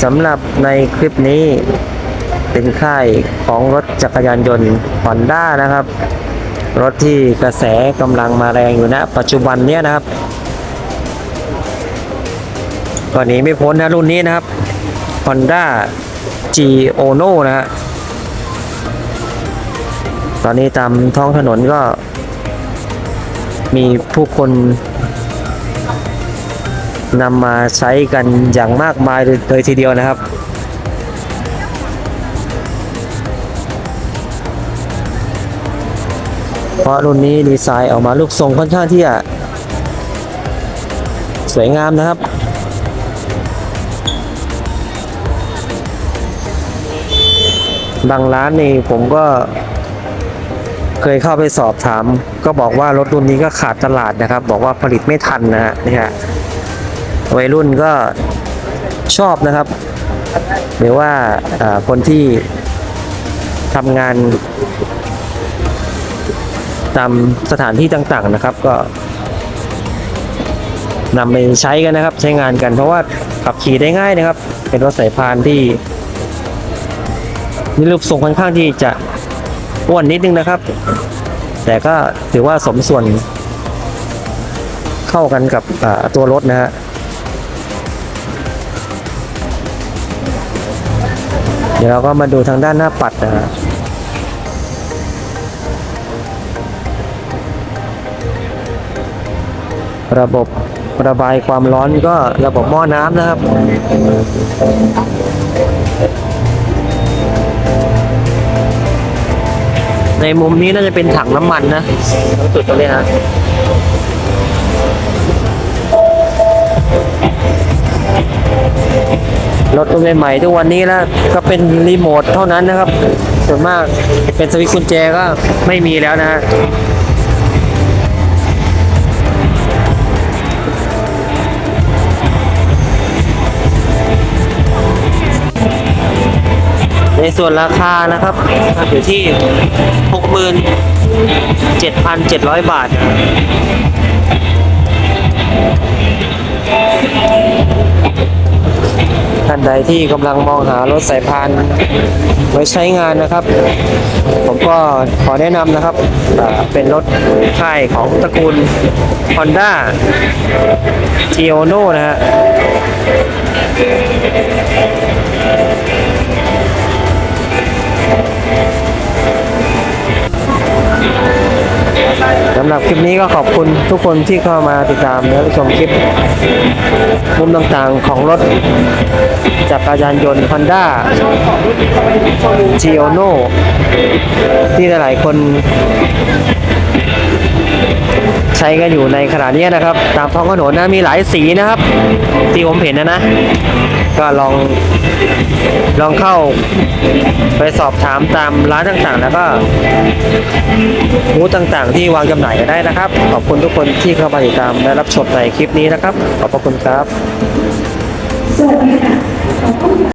สำหรับในคลิปนี้เป็นค่ายของรถจักรยานยนต์ Honda นะครับ รถที่กระแสกำลังมาแรงอยู่ณปัจจุบันเนี้ยนะครับก็หนีไม่พ้นนะรุ่นนี้นะครับ Honda G Ono นะฮะตอนนี้ตามท้องถนนก็มีผู้คน นำมาใช้กันอย่างมากมายเลยทีเดียวนะครับเพราะรุ่นนี้ดีไซน์ออกมารูปทรงค่อนข้างที่จะสวยงามนะครับ บางร้านนี่ผมก็เคยเข้าไปสอบถาม ก็บอกว่ารถรุ่นนี้ก็ขาดตลาดนะครับ บอกว่าผลิตไม่ทันนะฮะนี่ฮะ วัยรุ่นก็ชอบนะครับ หรือว่าอ่าคนที่ทำงานตามสถานที่ต่างๆนะครับ ก็นำไปใช้กันนะครับ ใช้งานกันเพราะว่าขับขี่ได้ง่ายนะครับ เป็นรถสายพานที่มีรูปทรงค่อนข้างที่จะอ้วนนิดนึงนะครับ แต่ก็ถือว่าสมส่วนเข้ากันกับตัวรถนะฮะ ดี๋ยวเราก็มาดูทางด้านหน้าปัดนะฮะระบบระบายความร้อนก็ระบบหม้อน้ำนะครับ ในมุมนี้น่าจะเป็นถังน้ำมันนะตรงจุดตรงนี้ฮะ ถตัวใหม่ๆทุกวันนี้แล้วก็เป็นรีโมทเท่านั้นนะครับ ส่วนมากเป็นสวิตช์กุญแจก็ไม่มีแล้วนะฮะในส่วนราคานะครับอยู่ที่ 67,700 บาท ใดที่กำลังมองหารถสายพานไว้ใช้งานนะครับ ผมก็ขอแนะนำนะครับเป็นรถค่ายของตระกูล Honda g i o n o นะฮะ สำหรับคลิปนี้ก็ขอบคุณทุกคนที่เข้ามาติดตามและชมคลิปมุมต่างๆของรถจักรยานยนต์ Honda g i o n o ที่หลายๆคน ใช้กันอยู่ในขณะนี้นะครับ ตามท้องถนนนะมีหลายสีนะครับ ที่ผมเห็นนะนะ ก็ลองลองเข้าไปสอบถามตามร้านต่างๆ แล้วก็บูธต่างๆ ที่วางจำหน่ายกันได้นะครับ ขอบคุณทุกคนที่เข้ามาติดตามและรับชมในคลิปนี้นะครับ ขอบพระคุณครับ สวัสดีค่ะ